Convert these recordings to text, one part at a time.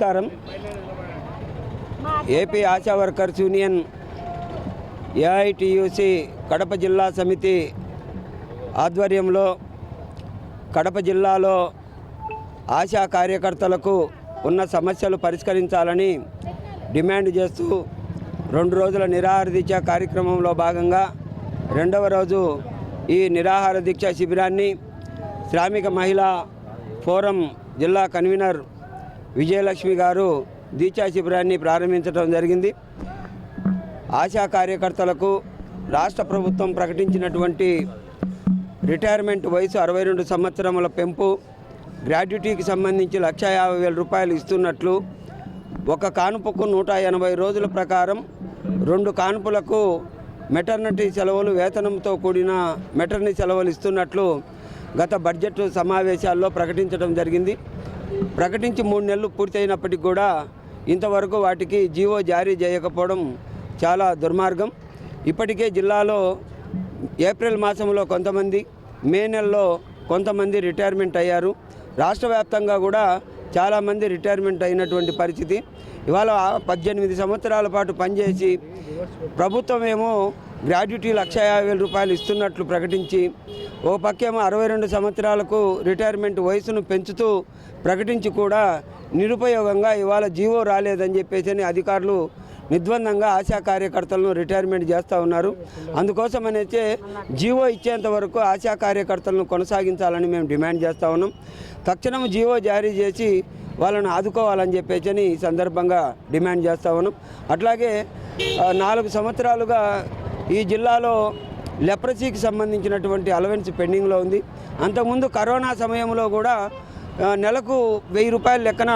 నమస్కారం. AP Asha workers union AITUC Kadapa జిల్లా సమితి ఆధ్వర్యంలో కడప జిల్లాలో ఆశా కార్యకర్తలకు ఉన్న సమస్యలు పరిష్కరించాలని డిమాండ్ చేస్తూ రెండు రోజుల నిరాహార దీక్ష కార్యక్రమంలో భాగంగా రెండవ రోజు ఈ నిరాహార దీక్ష శిబిరాన్ని శ్రామిక మహిళా ఫోరం జిల్లా కన్వీనర్ విజయలక్ష్మి గారు దీక్షా శిబిరాన్ని ప్రారంభించడం జరిగింది. ఆశా కార్యకర్తలకు రాష్ట్ర ప్రభుత్వం ప్రకటించినటువంటి రిటైర్మెంట్ వయసు అరవై రెండు సంవత్సరముల పెంపు గ్రాడ్యుటీకి సంబంధించి లక్ష యాభై వేల రూపాయలు ఇస్తున్నట్లు ఒక కానుపుకు నూట ఎనభై రోజుల ప్రకారం రెండు కానుపులకు మెటర్నిటీ సెలవులు వేతనంతో కూడిన మెటర్నిటీ సెలవులు ఇస్తున్నట్లు గత బడ్జెట్ సమావేశాల్లో ప్రకటించడం జరిగింది. ప్రకటించి మూడు నెలలు పూర్తయినప్పటికీ కూడా ఇంతవరకు వాటికి జీవో జారీ చేయకపోవడం చాలా దుర్మార్గం. ఇప్పటికే జిల్లాలో ఏప్రిల్ మాసంలో కొంతమంది మే నెలలో కొంతమంది రిటైర్మెంట్ అయ్యారు. రాష్ట్ర వ్యాప్తంగా కూడా చాలామంది రిటైర్మెంట్ అయినటువంటి పరిస్థితి. ఇవాళ పద్దెనిమిది సంవత్సరాల పాటు పనిచేసి ప్రభుత్వం ఏమో గ్రాడ్యుటీ లక్ష యాభై వేల రూపాయలు ఇస్తున్నట్లు ప్రకటించి ఓ పక్కేమో అరవై రెండు సంవత్సరాలకు రిటైర్మెంట్ వయసును పెంచుతూ ప్రకటించి కూడా నిరుపయోగంగా ఇవాళ జీవో రాలేదని చెప్పేసి అని అధికారులు నిర్బంధంగా ఆశా కార్యకర్తలను రిటైర్మెంట్ చేస్తూ ఉన్నారు. అందుకోసం అనేసి జీవో ఇచ్చేంత వరకు ఆశా కార్యకర్తలను కొనసాగించాలని మేము డిమాండ్ చేస్తూ ఉన్నాం. తక్షణం జీవో జారీ చేసి వాళ్ళను ఆదుకోవాలని చెప్పేసి ఈ సందర్భంగా డిమాండ్ చేస్తూ ఉన్నాం. అట్లాగే నాలుగు సంవత్సరాలుగా ఈ జిల్లాలో లెప్రసీకి సంబంధించినటువంటి అలవెన్స్ పెండింగ్లో ఉంది. అంతకుముందు కరోనా సమయంలో కూడా నెలకు వెయ్యి రూపాయల లెక్కన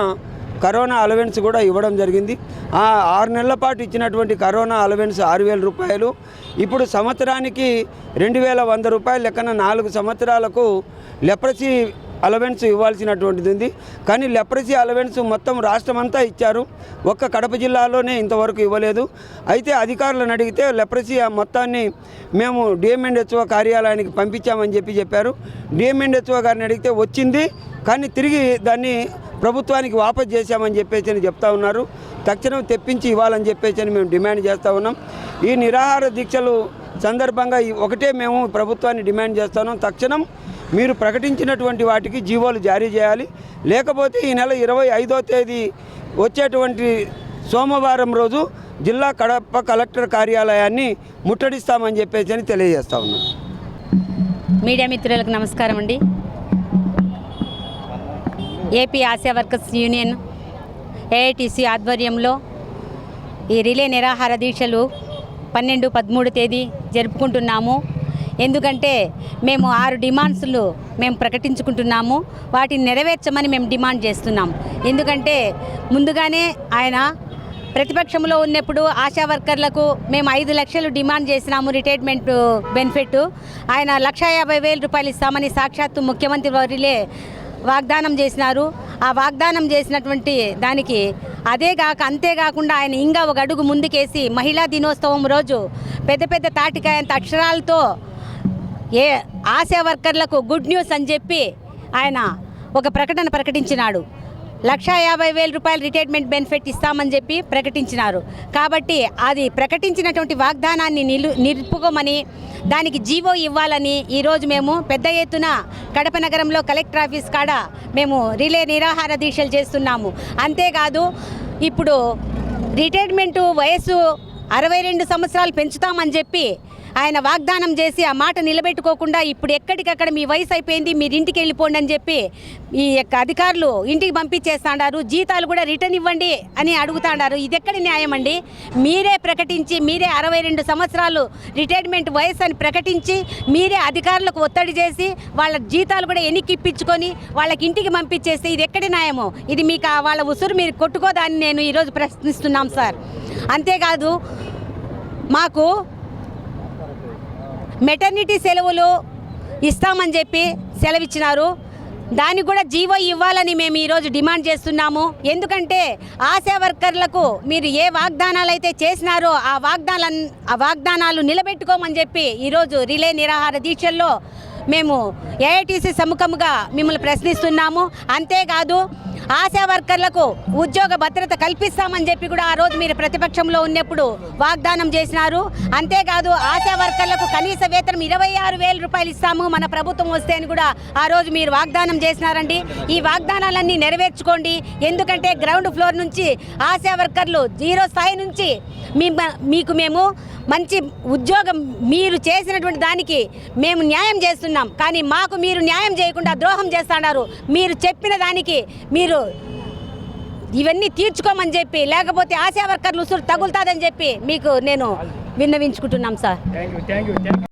కరోనా అలవెన్స్ కూడా ఇవ్వడం జరిగింది. ఆ ఆరు నెలల పాటు ఇచ్చినటువంటి కరోనా అలవెన్స్ ఆరు వేల రూపాయలు. ఇప్పుడు సంవత్సరానికి రెండు వేల వంద రూపాయల లెక్కన నాలుగు సంవత్సరాలకు లెప్రసీ అలవెన్స్ ఇవ్వాల్సినటువంటిది ఉంది. కానీ లెప్రసీ అలవెన్స్ మొత్తం రాష్ట్రం అంతా ఇచ్చారు. ఒక్క కడప జిల్లాలోనే ఇంతవరకు ఇవ్వలేదు. అయితే అధికారులను అడిగితే లెప్రసీ ఆ మొత్తాన్ని మేము డిఎంఎండ్హెచ్ఓ కార్యాలయానికి పంపించామని చెప్పి చెప్పారు. డిఎంఎండ్హెచ్ఓ గారిని అడిగితే వచ్చింది. కానీ తిరిగి దాన్ని ప్రభుత్వానికి వాపస్ చేశామని చెప్పేసి అని చెప్తా ఉన్నారు. తక్షణం తెప్పించి ఇవ్వాలని చెప్పేసి అని మేము డిమాండ్ చేస్తూ ఉన్నాం. ఈ నిరాహార దీక్షలు సందర్భంగా ఒకటే మేము ప్రభుత్వాన్ని డిమాండ్ చేస్తున్నాం తక్షణం మీరు ప్రకటించినటువంటి వాటికి జీవోలు జారీ చేయాలి. లేకపోతే ఈ నెల ఇరవై ఐదో తేదీ వచ్చేటువంటి సోమవారం రోజు జిల్లా కడప కలెక్టర్ కార్యాలయాన్ని ముట్టడిస్తామని చెప్పేసి అని తెలియజేస్తా ఉన్నాం. మీడియా మిత్రులకు నమస్కారం అండి. AP Asha workers union AITC ఆధ్వర్యంలో ఈ రిలే నిరాహార దీక్షలు పన్నెండు పదమూడు తేదీ జరుపుకుంటున్నాము. ఎందుకంటే మేము ఆరు డిమాండ్స్లు మేము ప్రకటించుకుంటున్నాము. వాటిని నెరవేర్చమని మేము డిమాండ్ చేస్తున్నాం. ఎందుకంటే ముందుగానే ఆయన ప్రతిపక్షంలో ఉన్నప్పుడు ఆశా వర్కర్లకు మేము ఐదు లక్షలు డిమాండ్ చేసినాము రిటైర్మెంట్ బెనిఫిట్. ఆయన లక్ష యాభై వేల రూపాయలు ఇస్తామని సాక్షాత్తు ముఖ్యమంత్రి వారిలే వాగ్దానం చేసినారు. ఆ వాగ్దానం చేసినటువంటి దానికి అదే కాక అంతేకాకుండా ఆయన ఇంకా ఒక అడుగు ముందుకేసి మహిళా దినోత్సవం రోజు పెద్ద పెద్ద తాటికాయంత అక్షరాలతో ఏ ఆశా వర్కర్లకు గుడ్ న్యూస్ అని చెప్పి ఆయన ఒక ప్రకటన ప్రకటించినాడు. లక్షా యాభై వేల రూపాయల రిటైర్మెంట్ బెనిఫిట్ ఇస్తామని చెప్పి ప్రకటించినారు. కాబట్టి అది ప్రకటించినటువంటి వాగ్దానాన్ని నిలు నిలుపుకోమని దానికి జీవో ఇవ్వాలని ఈరోజు మేము పెద్ద ఎత్తున కడప నగరంలో కలెక్టర్ ఆఫీస్ కాడ మేము రిలే నిరాహార దీక్షలు చేస్తున్నాము. అంతేకాదు ఇప్పుడు రిటైర్మెంటు వయస్సు అరవై రెండు సంవత్సరాలు పెంచుతామని చెప్పి ఆయన వాగ్దానం చేసి ఆ మాట నిలబెట్టుకోకుండా ఇప్పుడు ఎక్కడికక్కడ మీ వయసు అయిపోయింది మీరు ఇంటికి వెళ్ళిపోండి అని చెప్పి ఈ యొక్క అధికారులు ఇంటికి పంపించేస్తాడారు. జీతాలు కూడా రిటర్న్ ఇవ్వండి అని అడుగుతాడారు. ఇది ఎక్కడి న్యాయం అండి? మీరే ప్రకటించి మీరే అరవై రెండు సంవత్సరాలు రిటైర్మెంట్ వయసు అని ప్రకటించి మీరే అధికారులకు ఒత్తిడి చేసి వాళ్ళ జీతాలు కూడా ఎన్నికి ఇప్పించుకొని వాళ్ళకి ఇంటికి పంపించేస్తే ఇది ఎక్కడి న్యాయమో? ఇది మీకు ఆ వాళ్ళ ఉసురు మీరు కొట్టుకోదాన్ని నేను ఈరోజు ప్రశ్నిస్తున్నాం సార్. అంతేకాదు మాకు మెటర్నిటీ సెలవులు ఇస్తామని చెప్పి సెలవిచ్చినారు. దానికి కూడా జీవో ఇవ్వాలని మేము ఈరోజు డిమాండ్ చేస్తున్నాము. ఎందుకంటే ఆశా వర్కర్లకు మీరు ఏ వాగ్దానాలు అయితే చేసినారో ఆ వాగ్దానాల ఆ వాగ్దానాలు నిలబెట్టుకోమని చెప్పి ఈరోజు రిలే నిరాహార దీక్షల్లో మేము ఏఐటీసీ సముఖముగా మిమ్మల్ని ప్రశ్నిస్తున్నాము. అంతేకాదు ఆశా వర్కర్లకు ఉద్యోగ భద్రత కల్పిస్తామని చెప్పి కూడా ఆ రోజు మీరు ప్రతిపక్షంలో ఉన్నప్పుడు వాగ్దానం చేసినారు. అంతేకాదు ఆశా వర్కర్లకు కనీస వేతనం ఇరవై ఆరు వేల రూపాయలు ఇస్తాము మన ప్రభుత్వం వస్తే అని కూడా ఆ రోజు మీరు వాగ్దానం చేసినారండి. ఈ వాగ్దానాలన్నీ నెరవేర్చుకోండి. ఎందుకంటే గ్రౌండ్ ఫ్లోర్ నుంచి ఆశా వర్కర్లు జీరో స్థాయి నుంచి మీ మీకు మేము మంచి ఉద్యోగం మీరు చేసినటువంటి దానికి మేము న్యాయం చేస్తున్నాం. కానీ మాకు మీరు న్యాయం చేయకుండా ద్రోహం చేస్తున్నారు. మీరు చెప్పిన దానికి మీరు ఇవన్నీ తీర్చుకోమని చెప్పి లేకపోతే ఆశా వర్కర్లు ఉసురు తగులుతాదని చెప్పి మీకు నేను విన్నవించుకుంటున్నాం సార్.